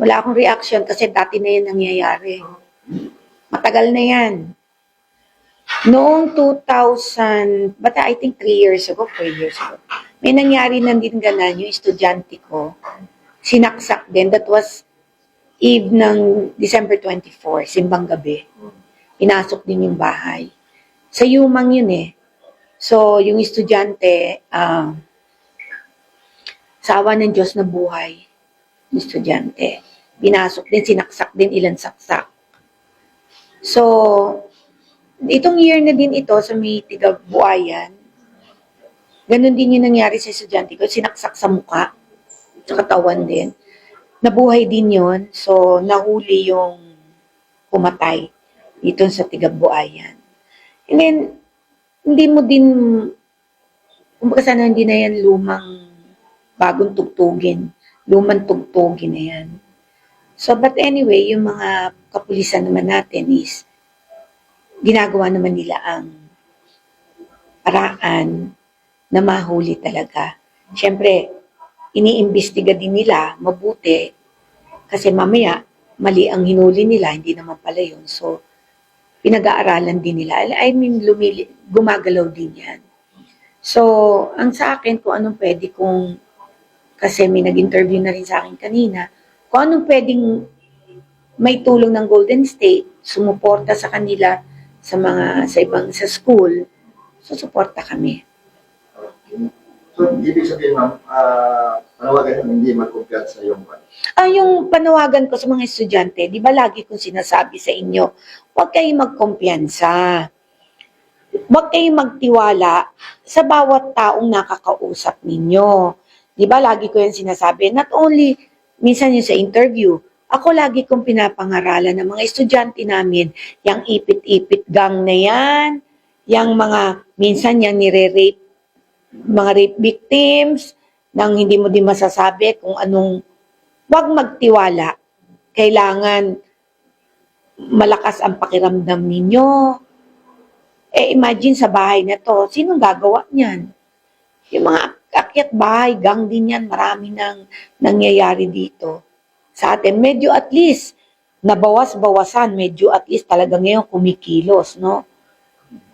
Wala akong reaction kasi dati na yan nangyayari. Matagal na yan. Noong 2000, bata I think 3 years ago, 4 years ago, may nangyari na din ganan yung estudyante ko. Sinaksak din. That was eve ng December 24, simbang gabi. Pinasok din yung bahay. Sa Yumang yun eh. So, yung estudyante, ah, sa awa ng Diyos na buhay, estudyante. Pinasok din, sinaksak din, ilan saksak. So, itong year na din ito sa may tiga Buayan, ganun din yung nangyari sa estudyante ko, sinaksak sa muka, sa katawan din. Nabuhay din yon so nahuli yung pumatay dito sa tiga Buayan. And then, hindi mo din, kumbaga sana hindi na yan lumang bagong tugtugin. Lumang tugtugin na yan. So, but anyway, yung mga kapulisan naman natin is, ginagawa naman nila ang paraan na mahuli talaga. Siyempre, iniimbestiga din nila mabuti kasi mamaya mali ang hinuli nila, hindi naman pala yun. So, pinag-aaralan din nila. I mean, lumili, gumagalaw din yan. So, ang sa akin, kung anong pwede kung, kasi may nag-interview na rin sa akin kanina, kung anong pwedeng may tulong ng Golden State, sumuporta sa kanila sa mga, sa ibang, sa school, susuporta kami. So, ibig sabihin, ma'am, ah, panawagan yung hindi magkumpiyansa yung ban. Ah, yung panawagan ko sa mga estudyante, di ba lagi kong sinasabi sa inyo, huwag kayong magkumpiyansa. Huwag kayong magtiwala sa bawat taong nakakausap ninyo. Di ba lagi ko yan sinasabi? Not only, minsan yung sa interview, ako lagi kong pinapangaralan ng mga estudyante namin, yung ipit-ipit gang na yan, yung mga, minsan yung nire-rape, mga rape victims, nang hindi mo din masasabi kung anong Huwag magtiwala. Kailangan malakas ang pakiramdam ninyo. Eh, imagine sa bahay na to, sinong gagawa niyan? Yung mga akyat bahay, gang din yan, marami nang nangyayari dito. Sa atin, medyo at least, nabawas-bawasan, medyo at least talaga ngayon kumikilos, no?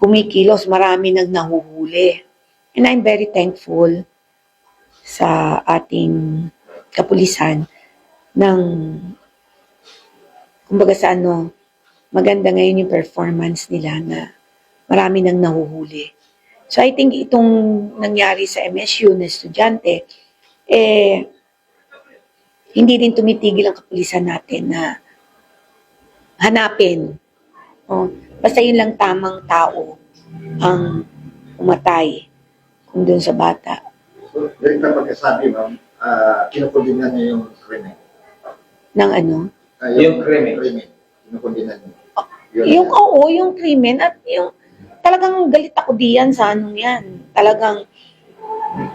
Kumikilos, marami nang nahuhuli. And I'm very thankful sa ating kapulisan ng kumbaga sa ano, maganda ngayon yung performance nila na marami nang nahuhuli. So I think itong nangyari sa MSU na estudyante, eh, hindi din tumitigil ang kapulisan natin na hanapin. Oh, basta yun lang tamang tao ang umatay kung dun sa bata. So, direkta pagkasabi, ma'am, uh, kinukundina niya yung krimen. Ng ano? Ah, Yung krimen. krimen. Kinukundina niya. Yung oo, yung krimen at yung talagang galit ako diyan sa anong yan. Talagang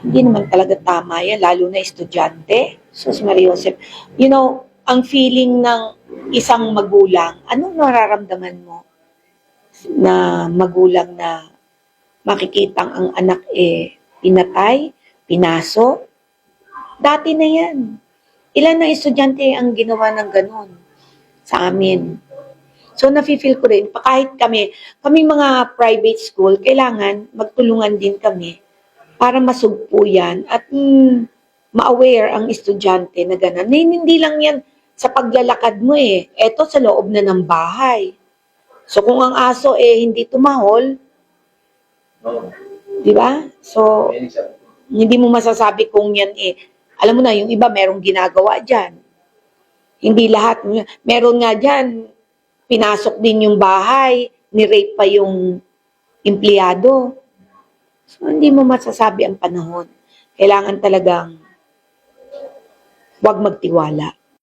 hindi naman talaga tama yan, lalo na estudyante. Sus Maria Josep. You know, ang feeling ng isang magulang, anong nararamdaman mo na magulang na makikitang ang anak eh pinatay, pinaso? Dati na yan. Ilan na estudyante ang ginawa ng ganun sa amin? So, nafe-feel ko rin, kahit kami, kami mga private school, kailangan magtulungan din kami para masugpo yan at mm, ma-aware ang estudyante na gano'n. Na hindi lang yan sa paglalakad mo eh. Eto sa loob na ng bahay. So, kung ang aso eh hindi tumahol, Oo. di ba? So, hindi mo masasabi kung yan eh, alam mo na, yung iba merong ginagawa dyan. Hindi lahat. Meron nga dyan, pinasok din yung bahay, ni-rape pa yung empleyado. So, hindi mo masasabi ang panahon. Kailangan talagang huwag magtiwala.